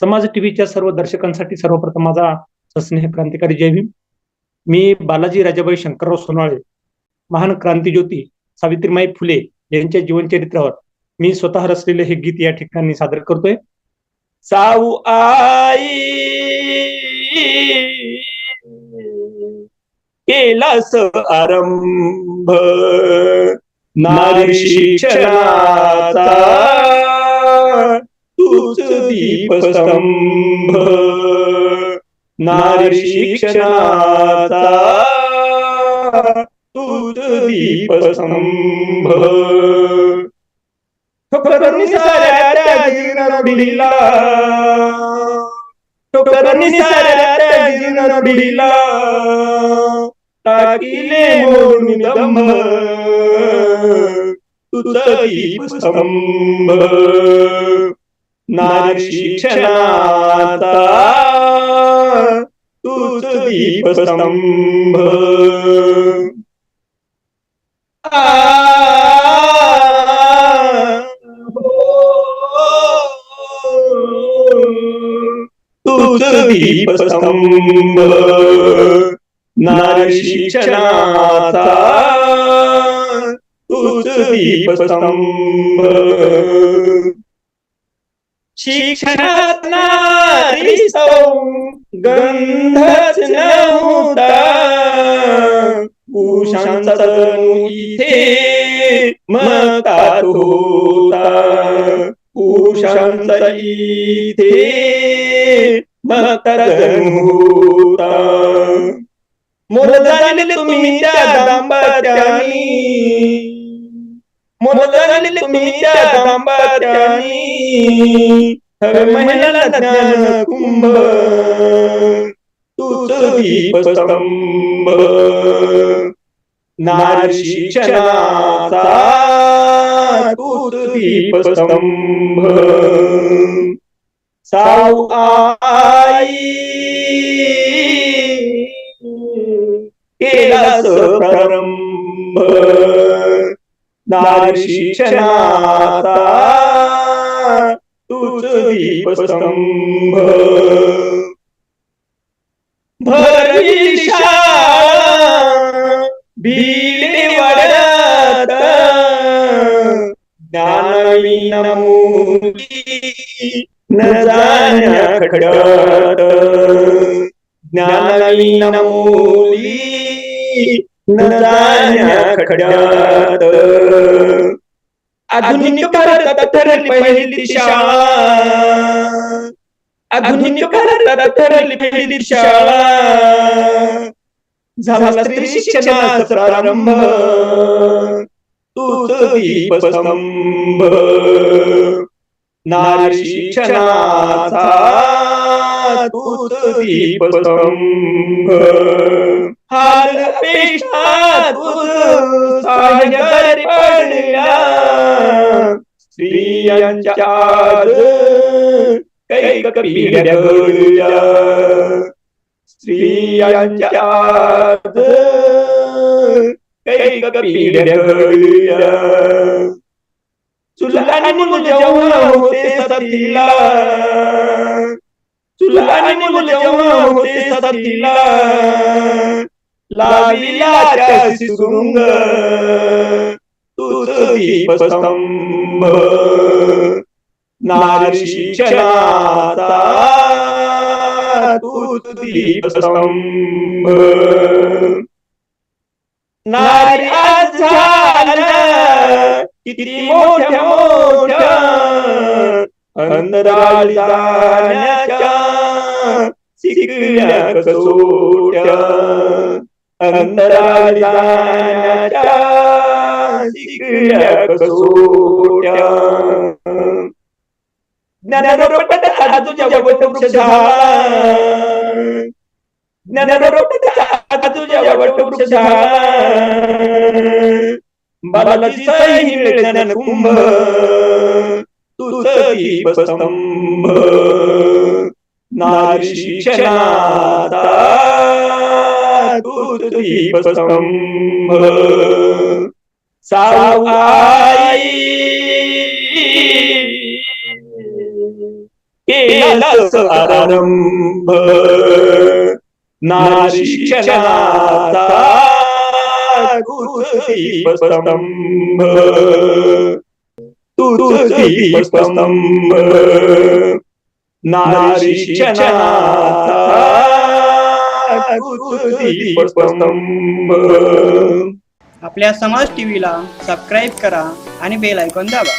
समाज टीव्हीच्या सर्व दर्शकांसाठी सर्वप्रथम माझा सस्नेह क्रांतिकारी जय भीम. मी बालाजी राजाबाई शंकरराव सोनाळे महान क्रांतीज्योती सावित्रीमाई फुले यांच्या जीवनचरित्रावर मी स्वतः रचलेले हे गीत या ठिकाणी सादर करतोय. साऊ आई केलास आरंभ नारी शिक्षणाचा. तूच दीपस्तंभ नारी शिक्षणाचा तूच दीपस्तंभ ठोकरांनी साऱ्या त्या जीर्णरुढीला ठोकरांनी साऱ्या त्या जीर्णरुढीला टाकिले मोडून दंभ दीपस्तंभ नारी शिक्षणाचा तूच दीपस्तंभ आ, तूच दीपस्तंभ नारी शिक्षणाचा तूच दीपस्तंभ शिक्षणात गंधच नव्हता उषांचा जणू इथे मतात होता उषांचा इथे मतात होता मोर तुम्ही त्या दांबात्यानी जाणले तुम्ही त्या दांबात्यानी हवे महिला ज्ञान कुंभ तूच दीपस्तंभ. नारी शिक्षणाचा तूच दीपस्तंभ. साऊ आई नारी शिक्षणाचा तूच दीपस्तंभ. भरली शाळा भिले वाड्यात ज्ञानवीन मुली न जाण्या खड्यात ज्ञानवीन मुली न खड्यात आधुनिक भारतात ठरली पहिली शाळा आधुनिक भारतात ठरली पहिली शाळा झाला स्त्री शिक्षणाचा प्रारंभ. तूच दीपस्तंभ. नारी शिक्षणाचा तूच दीपस्तंभ हाल अपेक्षा तूच साह्यारी पडल्या स्त्रियांच्या कैक पिढ्या घडल्या स्त्रियांच्या कैक पिढ्या घडल्या चुलानी मुल जेव्हा होते सतीला चुलानी मुल जेव्हा होते सतीला लाविला त्यासी सुरुंग. तूच दीपस्तंभ. नारी शिक्षणाचा तूच दीपस्तंभ. नारी आज झाल्या किती मोठ्या मोठ्या अंतराळी जाण्याच्या शिकल्या कसोट्या. अंतराळी जाण्याच्या शिकल्या कसोट्या. ज्ञानरोपट हा तुझ्या वटवृक्ष झाला ज्ञानरोपट हा तुझ्या वटवृक्ष झाला बालाची सही मिळे ज्ञान कुंभ. तुझ दीपस्तंभ नारी शिक्षणाचा तूच दीपस्तंभ साऊ आई केलास आरंभ नारी शिक्षणाचा तूच दीपस्तंभ तूच दीपस्तंभ आपल्या समाज टीव्हीला सबस्क्राईब करा आणि बेल आयकॉन दाबा.